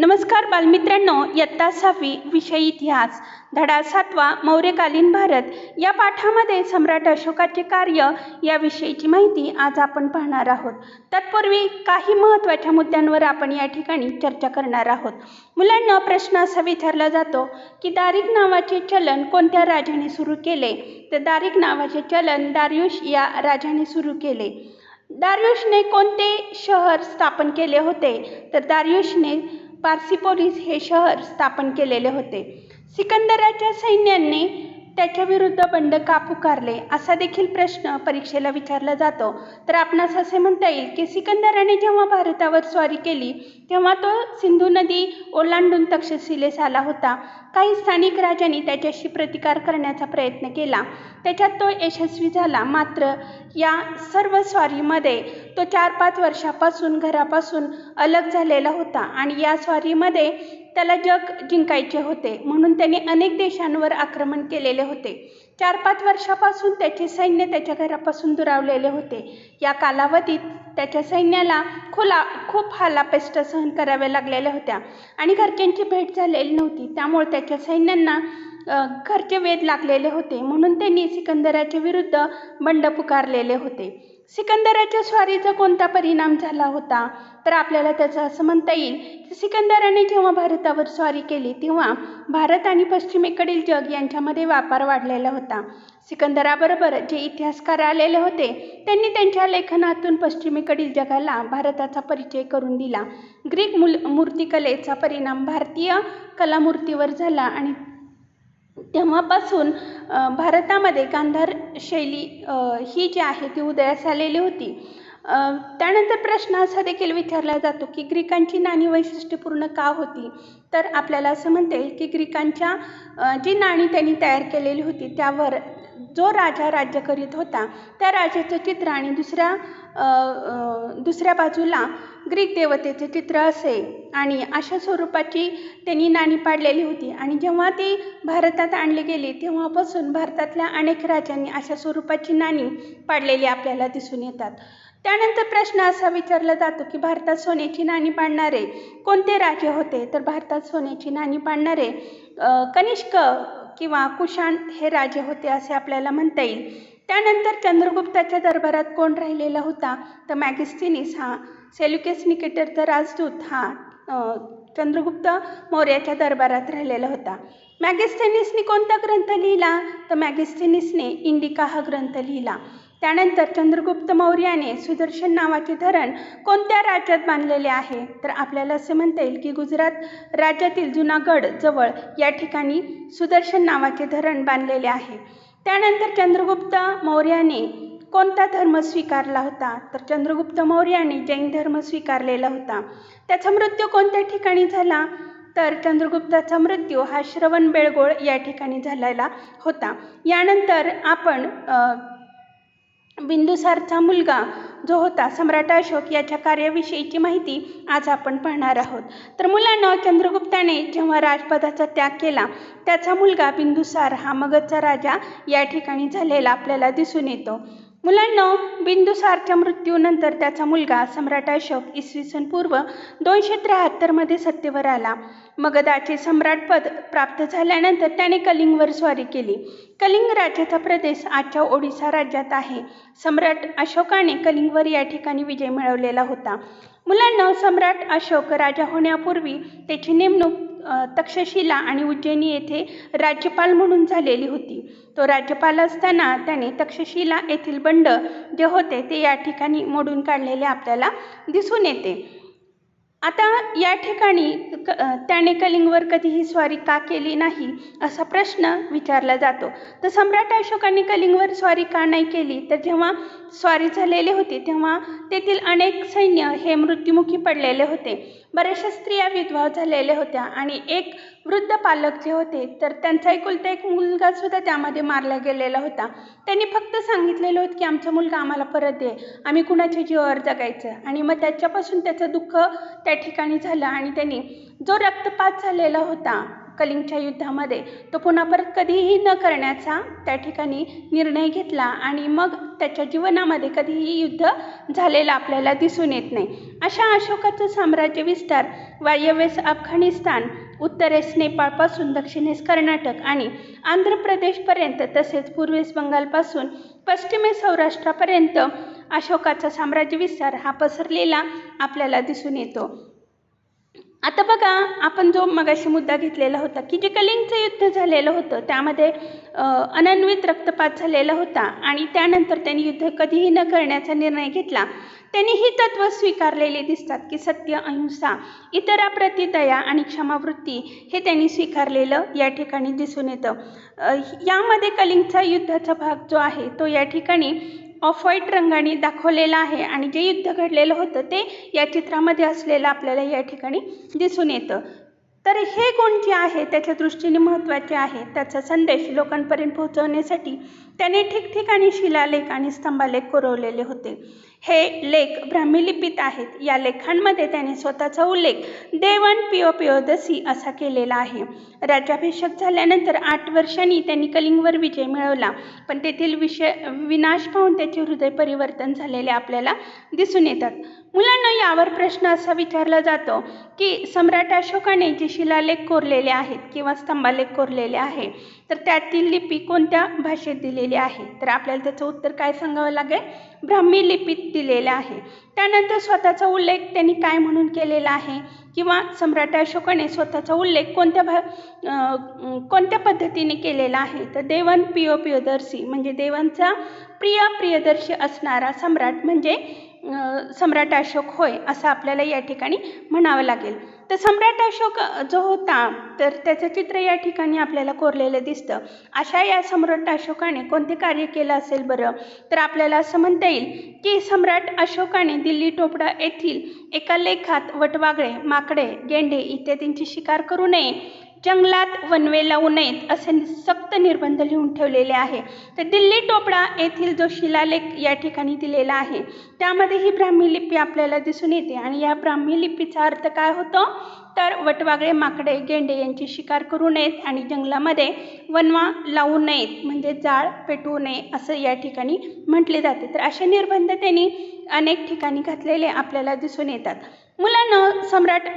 नमस्कार बालमित्रांनो इयत्ता सहावी विषय इतिहास धडा सातवा मौर्यकालीन भारत या पाठामध्ये सम्राट अशोकाचे कार्य याविषयीची माहिती आज आपण पाहणार आहोत. तत्पूर्वी काही महत्त्वाच्या मुद्द्यांवर आपण या ठिकाणी चर्चा करणार आहोत. मुलांना प्रश्न असा विचारला जातो की दारिक नावाचे चलन कोणत्या राजाने सुरू केले? तर दारिक नावाचे चलन दारियुष या राजाने सुरू केले. दारियुषने कोणते शहर स्थापन केले होते? तर दारियुषने पार्सिपोलिस हे शहर स्थापन केलेले होते. सिकंदराच्या सैन्याने त्याच्या विरुद्ध बंड का पुकारले असा देखील प्रश्न परीक्षेला विचारला जातो. तर आपणास असे म्हणता येईल की सिकंदराने जेव्हा भारतावर स्वारी केली तेव्हा तो सिंधू नदी ओलांडून तक्षशिलेस आला होता. काही स्थानिक राजांनी त्याच्याशी प्रतिकार करण्याचा प्रयत्न केला. त्याच्यात तो यशस्वी झाला. मात्र या सर्व स्वारीमध्ये तो चार पाच वर्षापासून घरापासून अलग झालेला होता आणि या स्वारीमध्ये त्याला जग जिंकायचे होते. म्हणून त्याने अनेक देशांवर आक्रमण केलेले होते. चार पाच वर्षापासून त्याचे सैन्य त्याच्या घरापासून दुरावलेले होते. या कालावधीत त्याच्या सैन्याला खुला खूप हालापेष्ट सहन कराव्या लागलेल्या होत्या आणि घरच्यांची भेट झालेली नव्हती. त्यामुळे त्याच्या सैन्यांना घरचे वेध लागलेले होते. म्हणून त्यांनी सिकंदराच्या विरुद्ध बंड पुकारलेले होते. सिकंदराच्या स्वारीचा कोणता परिणाम झाला होता? तर आपल्याला त्याचं असं म्हणता येईल की सिकंदराने जेव्हा भारतावर स्वारी केली तेव्हा भारत आणि पश्चिमेकडील जग यांच्यामध्ये व्यापार वाढलेला होता. सिकंदराबरोबर जे इतिहासकार आलेले होते त्यांनी त्यांच्या लेखनातून पश्चिमेकडील जगाला भारताचा परिचय करून दिला. ग्रीक मूल मूर्तिकलेचा परिणाम भारतीय कलामूर्तीवर झाला आणि तेव्हापासून भारतामध्ये गांधार शैली ही जी आहे ती उदयास आलेली होती. त्यानंतर प्रश्न असा देखील विचारला जातो की ग्रीकांची नाणी वैशिष्ट्यपूर्ण का होती? तर आपल्याला असं म्हणता येईल की ग्रीकांच्या जी नाणी त्यांनी तयार केलेली होती त्यावर जो राजा राज्य करीत होता त्या राजाचं चित्र आणि दुसऱ्या दुसऱ्या बाजूला ग्रीक देवतेचे चित्र असे आणि अशा स्वरूपाची त्यांनी नाणी पाडलेली होती. आणि जेव्हा ती भारतात आणली गेली तेव्हापासून भारतातल्या अनेक राजांनी अशा स्वरूपाची नाणी पाडलेली आपल्याला दिसून येतात. त्यानंतर प्रश्न असा विचारला जातो की भारतात सोन्याची नाणी पाडणारे कोणते राजे होते? तर भारतात सोन्याची नाणी पाडणारे कनिष्क किंवा कुशाण हे राजे होते असे आपल्याला म्हणता येईल. त्यानंतर चंद्रगुप्ताच्या दरबारात कोण राहिलेला होता? तर मॅगिस्टिनिस हा सेल्युकेस निकेटरचा राजदूत हा चंद्रगुप्त मौर्याच्या दरबारात राहिलेला होता. मॅगिस्टेनिसने कोणता ग्रंथ लिहिला? तर मॅगिस्टेनिसने इंडिका हा ग्रंथ लिहिला. त्यानंतर चंद्रगुप्त मौर्याने सुदर्शन नावाचे धरण कोणत्या राज्यात बांधलेले आहे? तर आपल्याला असे म्हणता येईल की गुजरात राज्यातील जुनागड जवळ या ठिकाणी सुदर्शन नावाचे धरण बांधलेले आहे. त्यानंतर चंद्रगुप्त मौर्याने कोणता धर्म स्वीकारला होता? तर चंद्रगुप्त मौर्याने जैन धर्म स्वीकारलेला होता. त्याचा मृत्यू कोणत्या ठिकाणी झाला? तर चंद्रगुप्ताचा मृत्यू हा श्रवण बेळगोळ या ठिकाणी झालेला होता. यानंतर आपण बिंदुसारचा मुलगा जो होता सम्राट अशोक याच्या कार्याविषयीची माहिती आज आपण पाहणार आहोत. तर मुलांना चंद्रगुप्ताने जेव्हा राजपदाचा त्याग केला त्याचा मुलगा बिंदुसार हा मगधचा राजा या ठिकाणी झालेला आपल्याला दिसून येतो. मुलांना बिंदुसारच्या मृत्यूनंतर त्याचा मुलगा सम्राट अशोक इसवी सन पूर्व दोनशे त्र्याहत्तरमध्ये सत्तेवर आला. मगधाचे सम्राटपद प्राप्त झाल्यानंतर त्याने कलिंगवर स्वारी केली. कलिंग राज्याचा प्रदेश आजच्या ओडिसा राज्यात आहे. सम्राट अशोकाने कलिंगवर या ठिकाणी विजय मिळवलेला होता. मुलांना सम्राट अशोक राजा होण्यापूर्वी त्याची नेमणूक तक्षशिला आणि उज्जैनी येथे राज्यपाल म्हणून झालेली होती. तो राज्यपाल असताना त्याने तक्षशिला येथील बंड जे होते ते या ठिकाणी मोडून काढलेले आपल्याला दिसून येते. आता या ठिकाणी क त्याने कलिंगवर कधीही स्वारी का केली नाही असा प्रश्न विचारला जातो. तर सम्राट अशोकाने कलिंगवर स्वारी का नाही केली? तर जेव्हा स्वारी झालेली होती तेव्हा तेथील अनेक सैन्य हे मृत्युमुखी पडलेले होते. बऱ्याचशा स्त्रिया विधवा झालेल्या होत्या आणि एक वृद्ध पालक जे होते तर त्यांचा एकुलता एक मुलगासुद्धा त्यामध्ये मारला गेलेला होता. त्यांनी फक्त सांगितलेलं होतं की आमचा मुलगा आम्हाला परत दे. आम्ही कुणाच्या जीवावर जगायचं. आणि मग त्याच्यापासून त्याचं दुःख त्या ठिकाणी झालं आणि त्यांनी जो रक्तपात झालेला होता कलिंगच्या युद्धामध्ये. तो पुन्हा परत कधीही न करण्याचा त्या ठिकाणी निर्णय घेतला आणि मग त्याच्या जीवनामध्ये कधीही युद्ध झालेलं आपल्याला दिसून येत नाही. अशा अशोकाचं साम्राज्य विस्तार वायव्येस अफगाणिस्तान उत्तरेस नेपाळपासून दक्षिणेस कर्नाटक आणि आंध्र प्रदेशपर्यंत तसेच पूर्वेस बंगालपासून पश्चिमेस सौराष्ट्रापर्यंत अशोकाचा साम्राज्य विस्तार हा पसरलेला आपल्याला दिसून येतो. आता बघा आपण जो मगाशी मुद्दा घेतलेला होता की जे कलिंगचं युद्ध झालेलं होतं त्यामध्ये अनन्वित रक्तपात झालेला होता आणि त्यानंतर त्यांनी युद्ध कधीही न करण्याचा निर्णय घेतला त्यांनी ही तत्त्व स्वीकारलेली दिसतात की सत्य अहिंसा इतराप्रती दया आणि क्षमावृत्ती हे त्यांनी स्वीकारलेलं या ठिकाणी दिसून येतं. यामध्ये कलिंगचा युद्धाचा भाग जो आहे तो या ठिकाणी ऑफ व्हाईट रंगाने दाखवलेलं आहे आणि जे युद्ध घडलेलं होतं ते या चित्रामध्ये असलेलं आपल्याला या ठिकाणी दिसून येतं. तर हे गुण जे आहे त्याच्या दृष्टीने महत्त्वाचे आहे त्याचा संदेश लोकांपर्यंत पोहोचवण्यासाठी त्याने ठिकठिकाणी शिलालेख आणि स्तंभालेख कोरवलेले होते. हे लेख ब्राह्मी लिपीत आहेत. या लेखांमध्ये त्याने स्वतःचा उल्लेख देवन पिओ पिओदसी असा केलेला आहे. राज्याभिषेक झाल्यानंतर आठ वर्षांनी त्यांनी कलिंगवर विजय मिळवला. पण तेथील विषय विनाश पाहून त्याचे हृदय परिवर्तन झालेले आपल्याला दिसून येतात. मुलांना यावर प्रश्न असा विचारला जातो की सम्राट अशोकाने जे शिलालेख कोरलेले आहेत किंवा स्तंभालेख कोरलेले आहे तर त्यातील लिपी कोणत्या भाषेत दिलेली आहे? तर आपल्याला त्याचं उत्तर काय सांगावं लागेल? ब्राह्मी लिपीत दिलेलं आहे. त्यानंतर स्वतःचा उल्लेख त्यांनी काय म्हणून केलेला आहे? किंवा सम्राट अशोकाने स्वतःचा उल्लेख कोणत्या भा कोणत्या पद्धतीने केलेला आहे? तर देवन पिओ पिओदर्शी म्हणजे देवांचा प्रिय प्रियदर्शी असणारा सम्राट म्हणजे सम्राट अशोक होय असं आपल्याला या ठिकाणी म्हणावं लागेल. तर सम्राट अशोक जो होता तर त्याचं चित्र या ठिकाणी आपल्याला कोरलेलं दिसतं. अशा या सम्राट अशोकाने कोणते कार्य केलं असेल बरं? तर आपल्याला असं म्हणता येईल की सम्राट अशोकाने दिल्ली टोपडा येथील एका लेखात वटवागळे माकडे गेंडे इत्यादींची शिकार करू नये. जंगलात वनवे लावू नयेत असे सक्त निर्बंध लिहून ठेवलेले आहे. तर दिल्ली टोपडा येथील जो शिलालेख या ठिकाणी दिलेला आहे त्यामध्ये ही ब्राह्मी लिपी आपल्याला दिसून येते. आणि या ब्राह्मी लिपीचा अर्थ काय होतो? तर वटवागळे माकडे गेंडे यांची शिकार करू नयेत आणि जंगलामध्ये वनवा लावू नयेत म्हणजे जाळ पेटवू नये असं या ठिकाणी म्हटले जाते. तर असे निर्बंध त्यांनी अनेक ठिकाणी घातलेले आपल्याला दिसून येतात. मुलांना सम्राट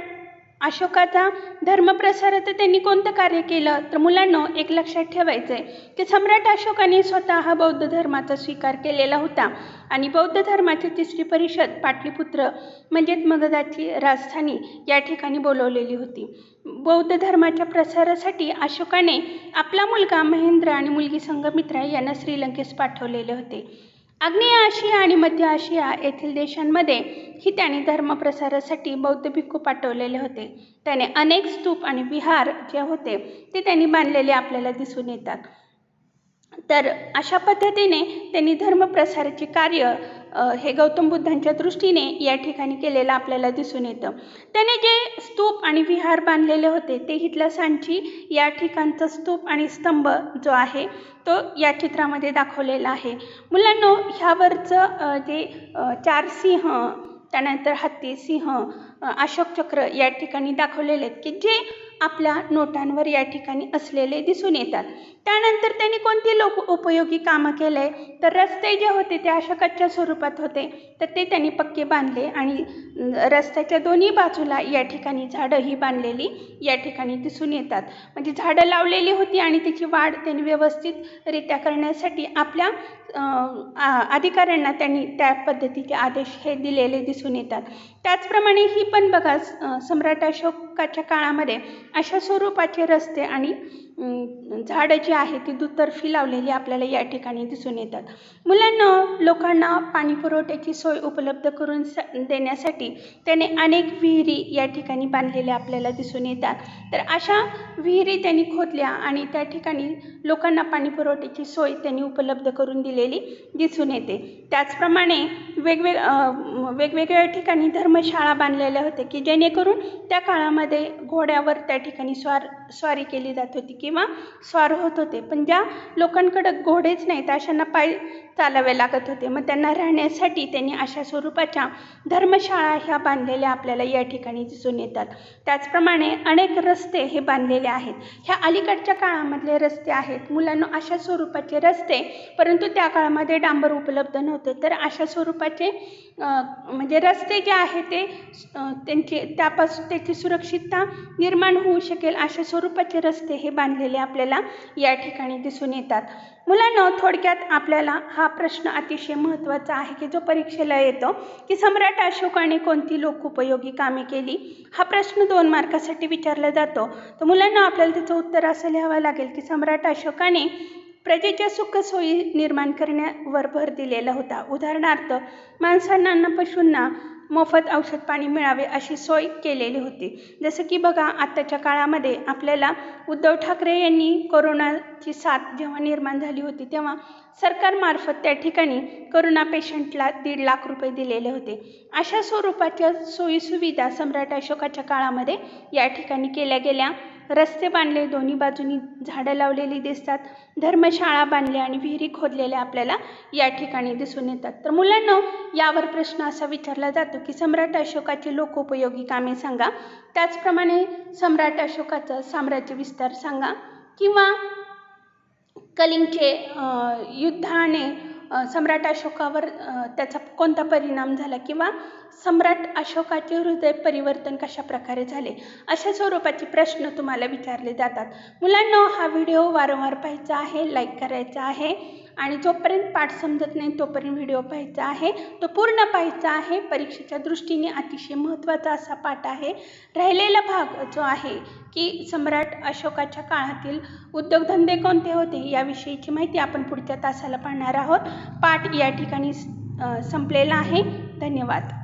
अशोकाचा धर्मप्रसार तर त्यांनी कोणतं कार्य केलं? तर मुलांना एक लक्षात ठेवायचं आहे की सम्राट अशोकाने स्वतः हा बौद्ध धर्माचा स्वीकार केलेला होता. आणि बौद्ध धर्माची तिसरी परिषद पाटलीपुत्र म्हणजेच मगधाची राजधानी या ठिकाणी बोलवलेली होती. बौद्ध धर्माच्या प्रसारासाठी अशोकाने आपला मुलगा महेंद्र आणि मुलगी संघमित्रा यांना श्रीलंकेस पाठवलेले होते. आग्नेय आशिया आणि मध्य आशिया येथील देशांमध्ये ही त्याने धर्मप्रसारासाठी बौद्ध भिक्खू पाठवलेले होते. त्याने अनेक स्तूप आणि विहार जे होते ते त्यांनी बांधलेले आपल्याला दिसून येतात. तर अशा पद्धतीने त्यांनी धर्मप्रसाराचे कार्य हे गौतम बुद्धांच्या दृष्टीने या ठिकाणी केलेलं आपल्याला दिसून येतं. त्याने जे स्तूप आणि विहार बांधलेले होते ते इथला सांची या ठिकाणचा स्तूप आणि स्तंभ जो आहे तो या चित्रामध्ये दाखवलेला आहे. मुलांनो ह्यावरचं जे चार सिंह त्यानंतर हत्ती सिंह अशोक चक्र या ठिकाणी दाखवलेले आहेत की जे आपल्या नोटांवर या ठिकाणी असलेले दिसून येतात. त्यानंतर त्यांनी कोणती लोक उपयोगी कामं केले? तर रस्ते जे होते ते अशा कच्च्या स्वरूपात होते. तर ते त्यांनी पक्के बांधले आणि रस्त्याच्या दोन्ही बाजूला या ठिकाणी झाडं ही बांधलेली या ठिकाणी दिसून येतात. म्हणजे झाडं लावलेली होती आणि त्याची वाढ त्यांनी व्यवस्थितरित्या करण्यासाठी आपल्या आ- अधिकाऱ्यांना त्यांनी त्या पद्धतीचे आदेश हे दिलेले दिसून येतात. त्याचप्रमाणे ही पण बघा सम्राट अशोकाच्या काळामध्ये अशा स्वरूपाचे रस्ते आणि झाडं जी आहे ती दुतर्फी लावलेली आपल्याला या ठिकाणी दिसून येतात. मुलांना लोकांना पाणी पुरवठ्याची सोय उपलब्ध करून स देण्यासाठी त्याने अनेक विहिरी या ठिकाणी बांधलेल्या आपल्याला दिसून येतात. तर अशा विहिरी त्यांनी खोदल्या आणि त्या ठिकाणी लोकांना पाणी पुरवठ्याची सोय त्यांनी उपलब्ध करून दिलेली दिसून येते. त्याचप्रमाणे वेगवेग वेगवेगळ्या ठिकाणी धर्मशाळा बांधलेल्या होत्या की जेणेकरून त्या काळामध्ये घोड्यावर त्या ठिकाणी स्वार स्वारी केली जात होती की किंवा स्वार होत होते. पण ज्या लोकांकडं घोडेच नाहीत अशांना पाय चालावे लागत होते. मग त्यांना राहण्यासाठी त्यांनी अशा स्वरूपाच्या धर्मशाळा ह्या बांधलेल्या आपल्याला या ठिकाणी दिसून येतात. त्याचप्रमाणे अनेक रस्ते हे बांधलेले आहेत. ह्या अलीकडच्या काळामधले रस्ते आहेत. मुलांना अशा स्वरूपाचे रस्ते परंतु त्या काळामध्ये डांबर उपलब्ध नव्हते. तर अशा स्वरूपाचे म्हणजे रस्ते जे आहेत ते त्यांचे त्यापासून त्याची सुरक्षितता निर्माण होऊ शकेल अशा स्वरूपाचे रस्ते हे बांधलेले आपल्याला या ठिकाणी दिसून येतात. मुलांना थोडक्यात आपल्याला हा प्रश्न अतिशय महत्त्वाचा आहे की जो परीक्षेला येतो की सम्राट अशोकाने कोणती लोकोपयोगी कामे केली? हा प्रश्न दोन मार्कासाठी विचारला जातो. तर मुलांना आपल्याला त्याचं उत्तर असं लिहावं लागेल की सम्राट अशोकाने प्रजेच्या सुखसोयी निर्माण करण्यावर भर दिलेला होता. उदाहरणार्थ माणसांना पशूंना मोफत औषध पाणी मिळावे अशी सोय केलेली होती. जसं की बघा आत्ताच्या काळामध्ये आपल्याला उद्धव ठाकरे यांनी कोरोनाची साथ जेव्हा निर्माण झाली होती तेव्हा सरकारमार्फत त्या ठिकाणी करोना पेशंटला दीड लाख रुपये दिलेले होते. अशा स्वरूपाच्या सोयीसुविधा सम्राट अशोकाच्या काळामध्ये या ठिकाणी केल्या गेल्या. रस्ते बांधले दोन्ही बाजूनी झाडं लावलेली दिसतात. धर्मशाळा बांधल्या आणि विहिरी खोदलेल्या आपल्याला या ठिकाणी दिसून येतात. तर मुलांना यावर प्रश्न असा विचारला जातो की सम्राट अशोकाची लोकोपयोगी कामे सांगा. त्याचप्रमाणे सम्राट अशोकाचं साम्राज्य विस्तार सांगा. किंवा कलिंगचे युद्धाने सम्राट अशोकावर त्याचा कोणता परिणाम झाला किंवा सम्राट अशोकाचे हृदय परिवर्तन कशा प्रकारे झाले? अशा स्वरूपाचे प्रश्न तुम्हाला विचारले जातात. मुलांना हा व्हिडिओ वारंवार पाहायचा आहे लाईक करायचा आहे. आणि जोपर्यंत पाठ समजत नाही तोपर्यंत व्हिडिओ पाहायचा आहे. तो पूर्ण पाहायचा आहे. परीक्षेच्या दृष्टीने अतिशय महत्त्वाचा असा पाठ आहे. राहिलेला भाग जो आहे की सम्राट अशोकाच्या काळातील उद्योगधंदे कोणते होते याविषयीची माहिती आपण पुढच्या तासाला पाहणार आहोत. पाठ या ठिकाणी संपलेला आहे. धन्यवाद.